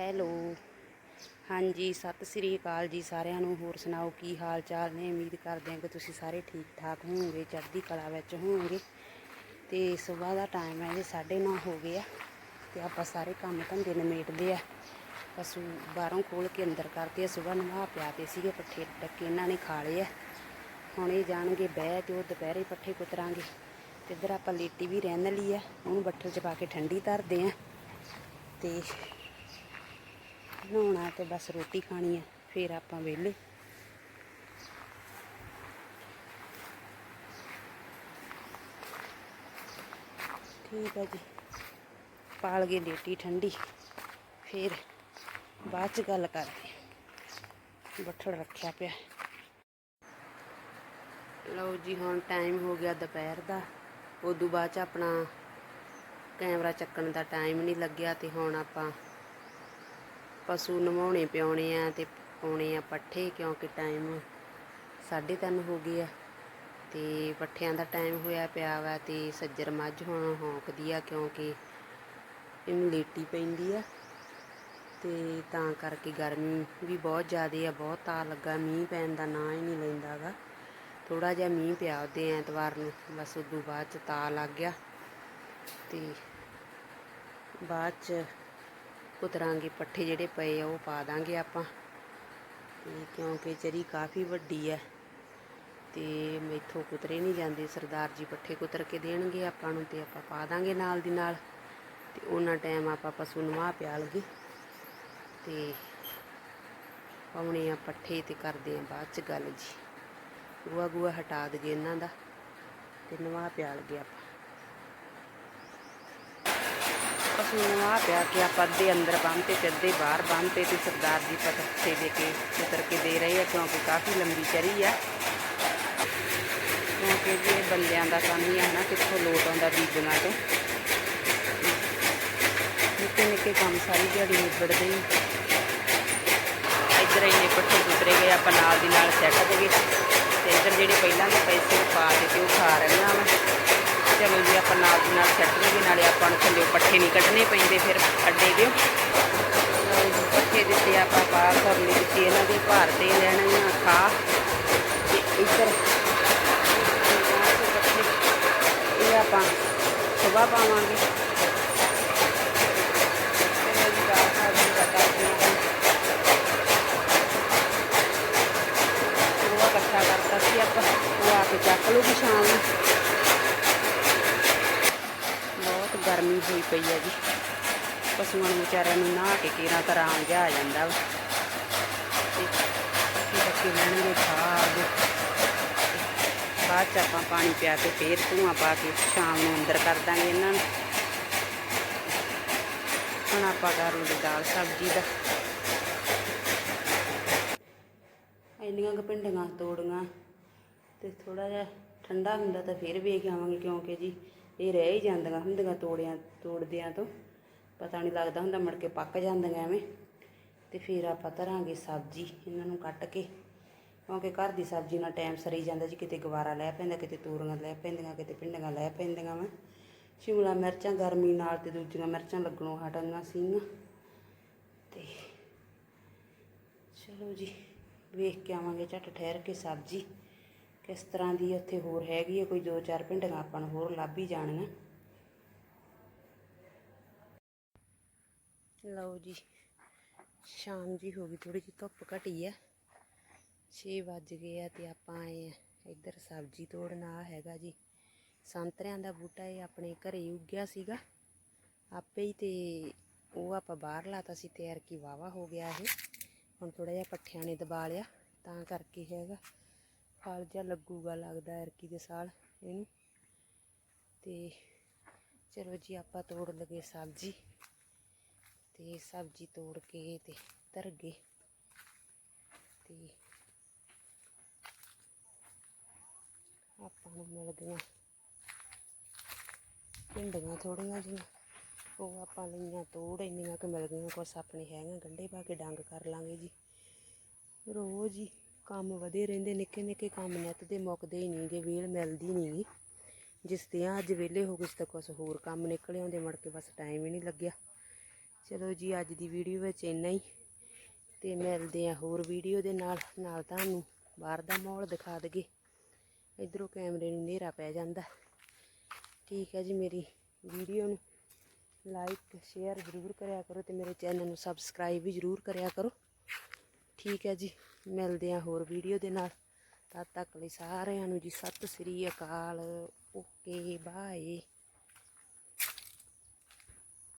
Hello. ਹਾਂਜੀ, ਸਤਿ ਸ੍ਰੀ ਅਕਾਲ ਜੀ ਸਾਰਿਆਂ ਨੂੰ। ਹੋਰ ਸੁਣਾਓ, ਕੀ ਹਾਲ ਚਾਲ ਨੇ? ਉਮੀਦ ਕਰਦੇ ਹਾਂ ਕਿ ਤੁਸੀਂ ਸਾਰੇ ਠੀਕ ਠਾਕ ਹੋਵੋਗੇ, ਚੜ੍ਹਦੀ ਕਲਾ ਵਿੱਚ ਹੋਵੋਗੇ। ਤੇ ਸਵੇਰ ਦਾ ਟਾਈਮ ਹੈ ਜੀ 9:30 ਹੋ ਗਏ ਆ ਤੇ ਆਪਾਂ ਸਾਰੇ ਕੰਮ ਧੰਦੇ ਨਿਮੇਟਦੇ ਆ। ਪਸ਼ੂ ਬਾਹਰੋਂ ਖੋਲ ਕੇ ਅੰਦਰ ਕਰਦੇ ਆ, ਸਵੇਰ ਨਵਾ ਪਿਆ ਤੇ ਸੀਗੇ ਪੱਠੇ ਡੱਕੇ, ਇਹਨਾਂ ਨੇ ਖਾ ਲਏ ਆ। ਹੁਣ ਇਹ ਜਾਣਗੇ, ਬਹਿ ਤੇ ਉਹ ਦੁਪਹਿਰੇ ਪੱਠੇ ਕੁਤਰਾਂਗੇ। ਤੇ ਇੱਧਰ ਆਪਾਂ ਲੇਟੀ ਵੀ ਰਹਿਣ ਲਈ ਆ, ਉਹਨੂੰ ਬੱਠਲ 'ਚ ਪਾ ਕੇ ਠੰਡੀ ਧਰਦੇ ਆ। ਤੇ ਨਹਾਉਣਾ ਤੇ ਬਸ ਰੋਟੀ ਖਾਣੀ ਹੈ ਫਿਰ ਆਪਾਂ ਵਿਹਲੇ। ਠੀਕ ਹੈ ਜੀ। ਪਾਲ ਗਏ ਲੇਟੀ ਠੰਡੀ, ਫਿਰ ਬਾਅਦ ਚ ਗੱਲ ਕਰਦੇ ਬੱਠੜ ਰੱਖਿਆ ਪਿਆ। ਲਓ ਜੀ, ਹੁਣ ਟਾਈਮ ਹੋ ਗਿਆ ਦੁਪਹਿਰ ਦਾ। ਉਦੋਂ ਬਾਅਦ ਚ ਆਪਣਾ ਕੈਮਰਾ ਚੱਕਣ ਦਾ ਟਾਈਮ ਨਹੀਂ ਲੱਗਿਆ ਤੇ ਹੁਣ ਆਪਾਂ ਪਸ਼ੂ ਨਵਾਉਣੇ ਪਿਆਉਣੇ ਆ ਤੇ ਪਾਉਣੇ ਆ ਪੱਠੇ ਕਿਉਂਕਿ ਟਾਈਮ 3:30 ਹੋ ਗਏ ਆ ਤੇ ਪੱਠਿਆਂ ਦਾ ਟਾਈਮ ਹੋਇਆ ਪਿਆ ਵਾ ਤੇ ਸੱਜਰ ਮੱਝ ਹੁਣ ਹੌਂਕਦੀ ਆ ਕਿਉਂਕਿ ਇਹਨੂੰ ਲੇਟੀ ਪੈਂਦੀ ਆ ਤੇ ਤਾਂ ਕਰਕੇ ਗਰਮੀ ਵੀ ਬਹੁਤ ਜ਼ਿਆਦੇ ਆ, ਬਹੁਤ ਤਾ ਲੱਗਾ, ਮੀਂਹ ਪੈਣ ਦਾ ਨਾਂ ਹੀ ਨਹੀਂ ਲੈਂਦਾਗਾ ਥੋੜਾ ਜਿਹਾ ਮੀਂਹ ਪਿਆ ਉਹਦੇ ਐਤਵਾਰ ਨੂੰ, ਬਸ ਉਦੋਂ ਬਾਅਦ ਚ ਤਾ ਲੱਗ ਗਿਆ ਤੇ ਬਾਅਦ ਚ ਕੁਤਰਾਂਗੇ ਪੱਠੇ ਜਿਹੜੇ ਪਏ ਆ, ਉਹ ਪਾ ਦਾਂਗੇ ਆਪਾਂ। ਤੇ ਕਿਉਂਕਿ ਚਰੀ ਕਾਫੀ ਵੱਡੀ ਹੈ ਤੇ ਮੈਥੋਂ ਕੁਤਰੇ ਨਹੀਂ ਜਾਂਦੇ। ਸਰਦਾਰ ਜੀ ਪੱਠੇ ਕੁਤਰ ਕੇ ਦੇਣਗੇ ਆਪਾਂ ਨੂੰ ਤੇ ਆਪਾਂ ਪਾ ਦਾਂਗੇ ਨਾਲ ਦੀ ਨਾਲ। ਤੇ ਉਹਨਾਂ ਟਾਈਮ ਆਪਾਂ ਪਸ਼ੂ ਨਵਾ ਪਿਆ ਲਗੇ ਤੇ ਪਾਉਣੇ ਆ ਪੱਠੇ ਤੇ ਕਰਦੇ ਆ ਬਾਅਦ ਚ ਗੱਲ ਜੀ। ਗੂਆ ਗੂਆ ਹਟਾ ਦਈਏ ਇਹਨਾਂ ਦਾ ਤੇ ਨਵਾ ਪਿਆ ਲਗੇ ਆਪਾਂ। ਪਸ਼ੂ ਨਵਾ ਪਿਆ ਕੇ ਆਪਾਂ ਅੱਧੇ ਅੰਦਰ ਬੰਨ੍ਹਤੇ ਤੇ ਅੱਧੇ ਬਾਹਰ ਬੰਨ੍ਹਤੇ ਤੇ ਸਰਦਾਰ ਜੀ ਪੱਠੇ ਦੇ ਕੇ ਕੁਤਰ ਕੇ ਦੇ ਰਹੇ ਆ, ਕਿਉਂਕਿ ਕਾਫੀ ਲੰਬੀ ਚਰੀ ਆ। ਕਿਉਂਕਿ ਜੀ ਇਹ ਬੰਦਿਆਂ ਦਾ ਕੰਮ ਹੀ ਆ ਨਾ, ਕਿੱਥੋਂ ਲੋਟ ਆਉਂਦਾ ਬੀਜਣਾ ਤੋਂ। ਨਿੱਕੇ ਨਿੱਕੇ ਕੰਮ ਸਾਰੀ ਦਿਹਾੜੀ ਨਿਬੜਦੇ ਹੀ। ਇੱਧਰ ਇੰਨੇ ਪੱਠੇ ਕੁਤਰੇ ਗਏ, ਆਪਾਂ ਨਾਲ ਦੀ ਨਾਲ ਸੈੱਟ ਗਏ ਤੇ ਇੱਧਰ ਜਿਹੜੇ ਪਹਿਲਾਂ ਦੇ ਪੈਸੇ ਪਾ ਦਿੱਤੇ ਤੇ ਉਹ ਖਾ ਰਹੀਆਂ ਵਾ। ਨਾਲ ਦੀ ਨਾਲ ਸੈੱਟ ਦੇਗੇ ਨਾਲੇ ਆਪਾਂ ਨੂੰ ਥੱਲੇ ਪੱਠੇ ਨਹੀਂ ਕੱਢਣੇ ਪੈਂਦੇ, ਫਿਰ ਅੱਡੇ ਦੇ। ਲਓ ਪੱਠੇ ਦਿੱਤੇ ਆਪਾਂ ਪਾ ਕਰਨੀ ਦਿੱਤੀ ਇਹਨਾਂ ਦੀ, ਭਾਰ ਤੇ ਲੈਣੀਆਂ ਖਾ। ਤੇ ਇੱਧਰ ਇਹ ਆਪਾਂ ਸੁਬਾਹ ਪਾਵਾਂਗੇ ਚਲੋ ਜੀ ਦਾਲ ਸਬਜ਼ੀ ਦਾ ਕਰਦੇ ਹਾਂ ਉਹ ਇਕੱਠਾ ਕਰਤਾ ਸੀ ਆਪਾਂ ਉਹ ਆ ਕੇ ਚੱਕ ਲੂਗੀ ਸ਼ਾਮ ਨੂੰ ਬਹੁਤ ਗਰਮੀ ਹੋਈ ਪਈ ਹੈ ਜੀ। ਪਸ਼ੂਆਂ ਨੂੰ ਵਿਚਾਰਿਆਂ ਨੂੰ ਨਹਾ ਕੇ ਕੇਰਾਂ ਤਾਂ ਜਿਹਾ ਆ ਜਾਂਦਾ ਵਾ। ਤੇ ਕੀ ਬੱਕੇ ਲੈਣਗੇ ਖਾਦ ਬਾਅਦ ਚ ਆਪਾਂ ਪਾਣੀ ਪਿਆ ਕੇ ਫੇਰ ਧੂਆਂ ਪਾ ਕੇ ਸ਼ਾਮ ਨੂੰ ਅੰਦਰ ਕਰ ਦਾਂਗੇ ਇਹਨਾਂ ਨੂੰ। ਹੁਣ ਆਪਾਂ ਕਰਾਂਗੇ ਦਾਲ ਸਬਜ਼ੀ ਦਾ। ਇੰਨੀਆਂ ਕੁ ਭਿੰਡੀਆਂ ਤੋੜੀਆਂ। ਤੇ ਥੋੜਾ ਜਿਹਾ ਠੰਡਾ ਹੁੰਦਾ ਤਾਂ ਫਿਰ ਵੇਖ ਆਵਾਂਗੇ ਕਿਉਂਕਿ ਜੀ ਇਹ ਰਹਿ ਹੀ ਜਾਂਦੀਆਂ ਹੁੰਦੀਆਂ ਤੋੜਿਆਂ, ਤੋੜਦਿਆਂ ਤੋਂ। ਪਤਾ ਨਹੀਂ ਲੱਗਦਾ ਹੁੰਦਾ ਮੁੜ ਕੇ ਪੱਕ ਜਾਂਦੀਆਂ ਐਵੇਂ। ਤੇ ਫਿਰ ਆਪਾਂ ਧਰਾਂਗੇ ਸਬਜ਼ੀ ਇਹਨਾਂ ਨੂੰ ਕੱਟ ਕੇ। ਕਿਉਂਕਿ ਘਰ ਦੀ ਸਬਜ਼ੀ ਨਾਲ ਟਾਈਮ ਸਰੀ ਜਾਂਦਾ ਜੀ, ਕਿਤੇ ਗਵਾਰਾ ਲੈ ਪੈਂਦਾ, ਕਿਤੇ ਤੋਰੀਆਂ ਲੈ ਪੈਂਦੀਆਂ, ਕਿਤੇ ਭਿੰਡੀਆਂ ਲੈ ਪੈਂਦੀਆਂ ਵਾ। ਸ਼ਿਮਲਾ ਮਿਰਚਾਂ ਗਰਮੀ ਨਾਲ ਤੇ ਦੂਜੀਆਂ ਮਿਰਚਾਂ ਲੱਗਣੋਂ ਹਟੀਆਂ ਸੀਗੀਆਂ। ਤੇ ਚਲੋ ਜੀ, ਵੇਖ ਕੇ ਆਵਾਂਗੇ ਝਟ ਠਹਿਰ ਕੇ ਸਬਜ਼ੀ। ਇਸ ਤਰ੍ਹਾਂ ਦੀ ਉੱਥੇ ਹੋਰ ਹੈਗੀ ਹੈ ਕੋਈ ਦੋ ਚਾਰ ਭਿੰਡੀਆਂ ਆਪਾਂ ਨੂੰ ਹੋਰ ਲੱਭ ਹੀ ਜਾਣੀਆਂ ਲਓ ਜੀ, ਸ਼ਾਮ ਜੀ ਹੋ ਗਈ ਥੋੜੀ ਜਿਹੀ ਧੁੱਪ ਘਟੀ ਆ। 6 ਵੱਜ ਗਏ ਆ ਤੇ ਆਪਾਂ ਆਏ ਆ ਇੱਧਰ ਸਬਜ਼ੀ ਤੋੜਨ ਆ ਹੈਗਾ ਜੀ। ਸੰਤਰਿਆਂ ਦਾ ਬੂਟਾ ਇਹ ਆਪਣੇ ਘਰੇ ਉੱਗਿਆ ਸੀਗਾ। ਆਪੇ ਹੀ ਤੇ ਉਹ ਆਪਾਂ ਬਾਹਰ ਲਾਤਾ ਸੀ, ਤਿਆਰ ਕੀ ਵਾਵਾ ਹੋ ਗਿਆ ਇਹ। ਹੁਣ ਥੋੜਾ ਜਿਹਾ ਪੱਠਿਆਂ ਨੇ ਦਬਾ ਲਿਆ, ਤਾਂ ਕਰਕੇ ਹੈਗਾ। ਫਲ ਜਿਹਾ ਲੱਗੂਗਾ ਲੱਗਦਾ ਐਰਕੀ ਦੇ ਸਾਲ ਇਹਨੂੰ। ਤੇ ਚਲੋ ਜੀ, ਆਪਾਂ ਤੋੜ ਲਗੇ ਸਬਜ਼ੀ। ਤੇ ਸਬਜ਼ੀ ਤੋੜ ਕੇ ਤੇ ਧਰ ਗਏ। ਤੇ ਆਪਾਂ ਨੂੰ ਮਿਲ ਗਈਆਂ ਭਿੰਡੀਆਂ ਥੋੜੀਆਂ ਜਿਹੀਆਂ। ਉਹ ਆਪਾਂ ਲਈਆਂ ਤੋੜ, ਇੰਨੀਆਂ ਕਿ ਮਿਲ ਗਈਆਂ, ਕੁਛ ਆਪਣੇ ਹੈਗੀਆਂ, ਗੰਢੇ ਪਾ ਕੇ ਡੰਗ ਕਰ ਲਾਂਗੇ ਜੀ। ਰੋਜ਼ ਹੀ ਕੰਮ ਵਧੇ ਰਹਿੰਦੇ, ਨਿੱਕੇ ਨਿੱਕੇ ਕੰਮ ਨਿੱਤ ਦੇ ਮੁੱਕਦੇ ਹੀ ਨਹੀਂ ਗੇ, ਵੇਲ ਮਿਲਦੀ ਨਹੀਂ ਗੀ। ਜਿਸ ਤੇ ਅੱਜ ਵਿਹਲੇ ਹੋ ਗਏ ਸੀ ਤਾਂ ਕੁਛ ਹੋਰ ਕੰਮ ਨਿਕਲੇ ਆਉਂਦੇ, ਮੁੜ ਕੇ ਬਸ ਟਾਈਮ ਹੀ ਨਹੀਂ ਲੱਗਿਆ। ਚਲੋ ਜੀ, ਅੱਜ ਦੀ ਵੀਡੀਓ ਵਿੱਚ ਇੰਨਾ ਹੀ। ਤੇ ਮਿਲਦੇ ਆ ਹੋਰ ਵੀਡੀਓ ਦੇ ਨਾਲ। ਨਾਲ ਤੁਹਾਨੂੰ ਬਾਹਰ ਦਾ ਮਾਹੌਲ ਦਿਖਾ ਦਗੇ ਇਧਰੋਂ ਕੈਮਰੇ ਨੂੰ ਹਨੇਰਾ ਪੈ ਜਾਂਦਾ। ਠੀਕ ਹੈ ਜੀ, ਮੇਰੀ ਵੀਡੀਓ ਨੂੰ ਲਾਈਕ ਸ਼ੇਅਰ ਜ਼ਰੂਰ ਕਰਿਆ ਕਰੋ ਤੇ ਮੇਰੇ ਚੈਨਲ ਨੂੰ ਸਬਸਕ੍ਰਾਈਬ ਵੀ ਜ਼ਰੂਰ ਕਰਿਆ ਕਰੋ। ਠੀਕ ਹੈ ਜੀ। ਮਿਲਦੇ ਆ ਹੋਰ ਵੀਡੀਓ ਦੇ ਨਾਲ। ਤਦ ਤੱਕ ਲਈ ਸਾਰਿਆਂ ਨੂੰ ਜੀ ਸਤਿ ਸ੍ਰੀ ਅਕਾਲ। Okay, bye.